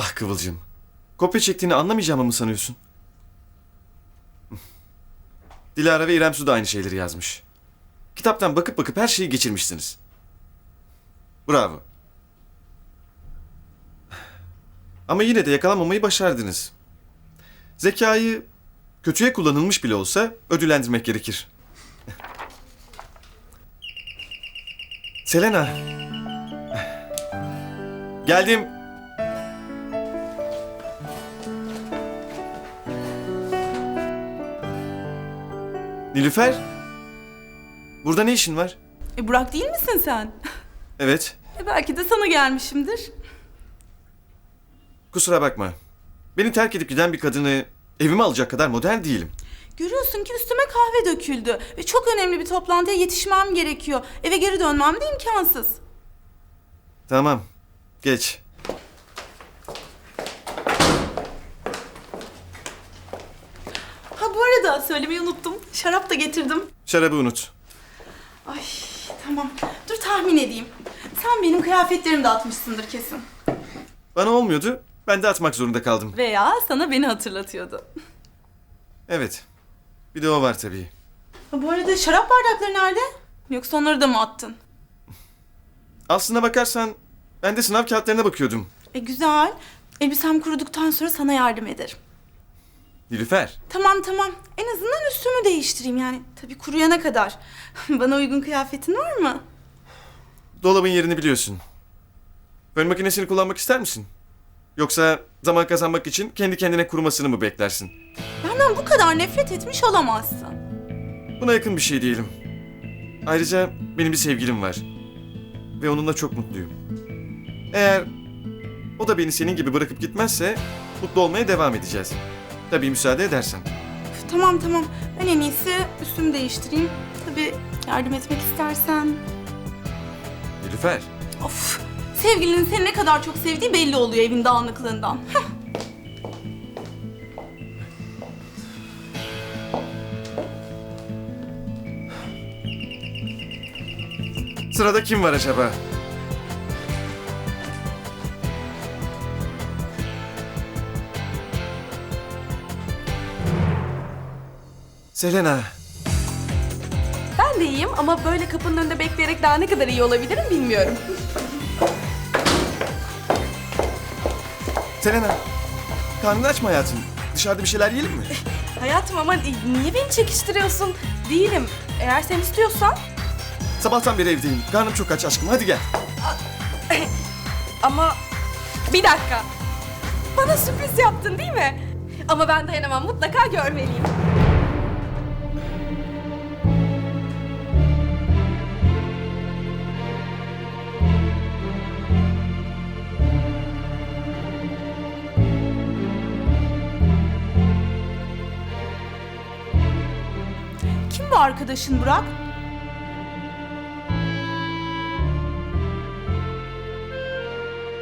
Ah Kıvılcım. Kopya çektiğini anlamayacağımı mı sanıyorsun? Dilara ve İrem Su da aynı şeyleri yazmış. Kitaptan bakıp bakıp her şeyi geçirmişsiniz. Bravo. Ama yine de yakalanmamayı başardınız. Zekayı kötüye kullanılmış bile olsa ödüllendirmek gerekir. Selena. Geldim. Nilüfer. Burada ne işin var? E Burak değil misin sen? Evet. E belki de sana gelmişimdir. Kusura bakma. Beni terk edip giden bir kadını evime alacak kadar modern değilim. Görüyorsun ki üstüme kahve döküldü. Ve çok önemli bir toplantıya yetişmem gerekiyor. Eve geri dönmem de imkansız. Tamam. Geç. Arada söylemeyi unuttum. Şarap da getirdim. Şarabı unut. Ay tamam. Dur tahmin edeyim. Sen benim kıyafetlerimi de atmışsındır kesin. Bana olmuyordu. Ben de atmak zorunda kaldım. Veya sana beni hatırlatıyordu. Evet. Bir de o var tabii. Ha, bu arada şarap bardakları nerede? Yoksa onları da mı attın? Aslına bakarsan ben de sınav kağıtlarına bakıyordum. E güzel. Elbisem kuruduktan sonra sana yardım ederim. Nilüfer. Tamam tamam. En azından üstümü değiştireyim yani. Tabii kuruyana kadar. Bana uygun kıyafetin var mı? Dolabın yerini biliyorsun. Fön makinesini kullanmak ister misin? Yoksa zaman kazanmak için kendi kendine kurumasını mı beklersin? Benden bu kadar nefret etmiş olamazsın. Buna yakın bir şey değilim. Ayrıca benim bir sevgilim var. Ve onunla çok mutluyum. Eğer o da beni senin gibi bırakıp gitmezse mutlu olmaya devam edeceğiz. Tabii müsaade edersen. Tamam tamam. Ben en iyisi üstümü değiştireyim. Tabii yardım etmek istersen. Nilüfer. Of. Sevgilinin seni ne kadar çok sevdiği belli oluyor evin dağınıklığından. Heh. Sırada kim var acaba? Selena. Ben de iyiyim ama böyle kapının önünde bekleyerek daha ne kadar iyi olabilirim bilmiyorum. Selena. Karnını açma hayatım. Dışarıda bir şeyler yiyelim mi? Hayatım ama niye beni çekiştiriyorsun? Değilim. Eğer sen istiyorsan Sabahtan beri evdeyim. Karnım çok aç aşkım. Hadi gel. ama bir dakika. Bana sürpriz yaptın değil mi? Ama ben dayanamam mutlaka görmeliyim. Kim bu arkadaşın Burak?